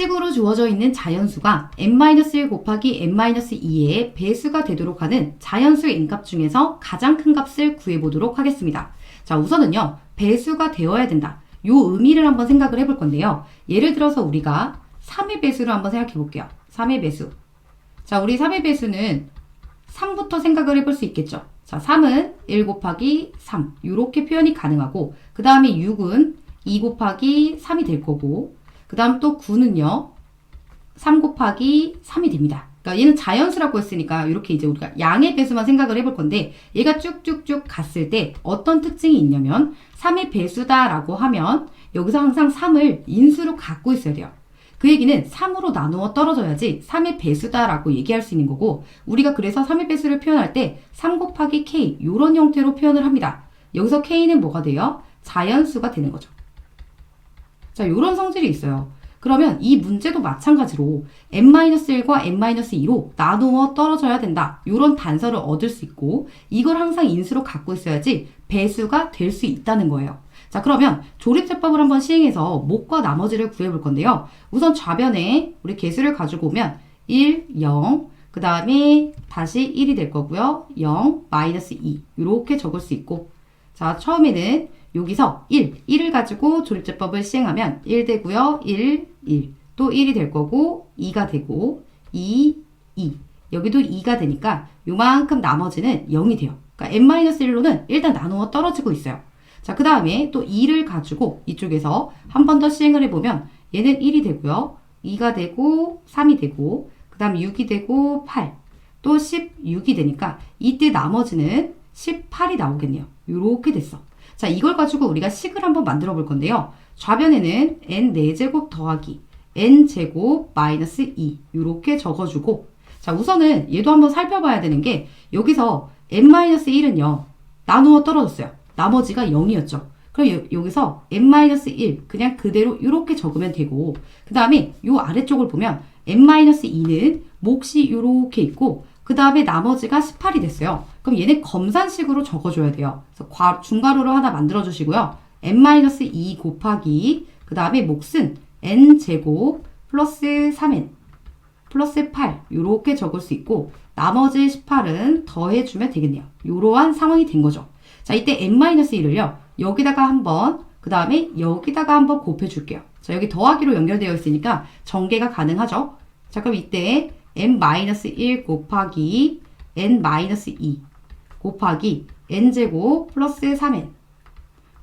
식으로 주어져 있는 자연수가 n-1 곱하기 n-2의 배수가 되도록 하는 자연수 n값 중에서 가장 큰 값을 구해보도록 하겠습니다. 자, 우선은요, 배수가 되어야 된다. 요 의미를 한번 생각을 해볼 건데요. 예를 들어서 우리가 3의 배수를 한번 생각해 볼게요. 3의 배수. 자, 우리 3의 배수는 3부터 생각을 해볼 수 있겠죠. 자, 3은 1 곱하기 3. 이렇게 표현이 가능하고, 그 다음에 6은 2 곱하기 3이 될 거고, 그 다음 또 9는요, 3 곱하기 3이 됩니다. 그러니까 얘는 자연수라고 했으니까 이렇게 이제 우리가 양의 배수만 생각을 해볼 건데 얘가 쭉쭉쭉 갔을 때 어떤 특징이 있냐면 3의 배수다라고 하면 여기서 항상 3을 인수로 갖고 있어야 돼요. 그 얘기는 3으로 나누어 떨어져야지 3의 배수다라고 얘기할 수 있는 거고 우리가 그래서 3의 배수를 표현할 때 3 곱하기 k 이런 형태로 표현을 합니다. 여기서 k는 뭐가 돼요? 자연수가 되는 거죠. 자, 이런 성질이 있어요. 그러면 이 문제도 마찬가지로 n-1과 n-2로 나누어 떨어져야 된다. 이런 단서를 얻을 수 있고 이걸 항상 인수로 갖고 있어야지 배수가 될 수 있다는 거예요. 자, 그러면 조립제법을 한번 시행해서 목과 나머지를 구해볼 건데요. 우선 좌변에 우리 개수를 가지고 오면 1, 0, 그 다음에 다시 1이 될 거고요. 0, 마이너스 2 이렇게 적을 수 있고 자, 처음에는 여기서 1, 1을 가지고 조립제법을 시행하면 1 되고요. 1, 1. 또 1이 될 거고 2가 되고 2, 2. 여기도 2가 되니까 요만큼 나머지는 0이 돼요. 그러니까 n-1로는 일단 나누어 떨어지고 있어요. 자, 그 다음에 또 2를 가지고 이쪽에서 한 번 더 시행을 해보면 얘는 1이 되고요. 2가 되고 3이 되고 그 다음 6이 되고 8. 또 16이 되니까 이때 나머지는 18이 나오겠네요. 이렇게 됐어. 자, 이걸 가지고 우리가 식을 한번 만들어 볼 건데요. 좌변에는 n 4제곱 더하기 n제곱 마이너스 2 이렇게 적어주고 자, 우선은 얘도 한번 살펴봐야 되는 게 여기서 n-1은요. 나누어 떨어졌어요. 나머지가 0이었죠. 그럼 여, 기서 n-1 그냥 그대로 이렇게 적으면 되고 그 다음에 요 아래쪽을 보면 n-2는 몫이 이렇게 있고 그 다음에 나머지가 18이 됐어요. 그럼 얘는 검산식으로 적어줘야 돼요. 그래서 과, 중괄호를 하나 만들어주시고요. n-2 곱하기 그 다음에 몫은 n제곱 플러스 3n 플러스 8 이렇게 적을 수 있고 나머지 18은 더해주면 되겠네요. 이러한 상황이 된 거죠. 자 이때 n-1을요. 여기다가 한번 그 다음에 여기다가 한번 곱해줄게요. 자 여기 더하기로 연결되어 있으니까 전개가 가능하죠. 자 그럼 이때 n-1 곱하기 n-2 곱하기 n제곱 플러스 3n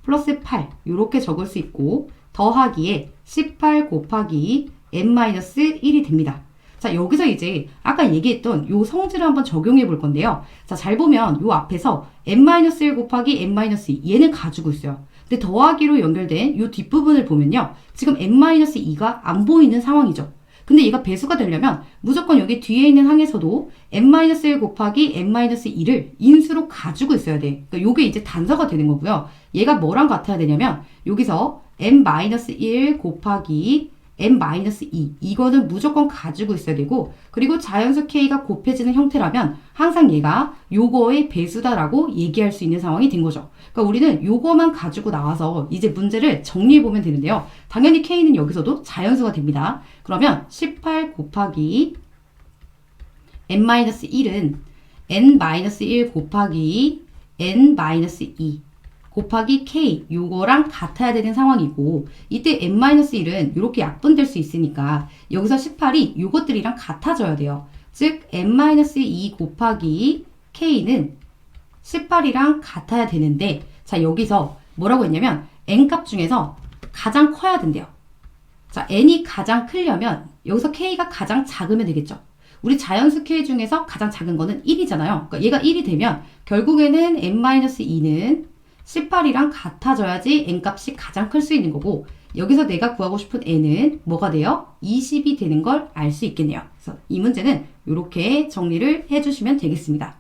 플러스 8 이렇게 적을 수 있고 더하기에 18 곱하기 n-1이 됩니다. 자, 여기서 이제 아까 얘기했던 요 성질을 한번 적용해 볼 건데요. 자, 잘 보면 요 앞에서 n-1 곱하기 n-2 얘는 가지고 있어요. 근데 더하기로 연결된 요 뒷부분을 보면요. 지금 n-2가 안 보이는 상황이죠. 근데 얘가 배수가 되려면 무조건 여기 뒤에 있는 항에서도 n-1 곱하기 n-2를 인수로 가지고 있어야 돼. 그러니까 요게 이제 단서가 되는 거고요. 얘가 뭐랑 같아야 되냐면 여기서 n-1 곱하기 n-2 이거는 무조건 가지고 있어야 되고 그리고 자연수 k가 곱해지는 형태라면 항상 얘가 요거의 배수다라고 얘기할 수 있는 상황이 된 거죠. 그러니까 우리는 요거만 가지고 나와서 이제 문제를 정리해 보면 되는데요. 당연히 k는 여기서도 자연수가 됩니다. 그러면 18 곱하기 n-1은 n-1 곱하기 n-2 곱하기 k 요거랑 같아야 되는 상황이고 이때 n-1은 이렇게 약분될 수 있으니까 여기서 18이 요것들이랑 같아져야 돼요. 즉 n-2 곱하기 k는 18이랑 같아야 되는데 자 여기서 뭐라고 했냐면 n값 중에서 가장 커야 된대요. 자 n이 가장 크려면 여기서 k가 가장 작으면 되겠죠. 우리 자연수 k 중에서 가장 작은 거는 1이잖아요. 그러니까 얘가 1이 되면 결국에는 n-2는 18이랑 같아져야지 n값이 가장 클 수 있는 거고 여기서 내가 구하고 싶은 n은 뭐가 돼요? 20이 되는 걸 알 수 있겠네요. 그래서 이 문제는 이렇게 정리를 해주시면 되겠습니다.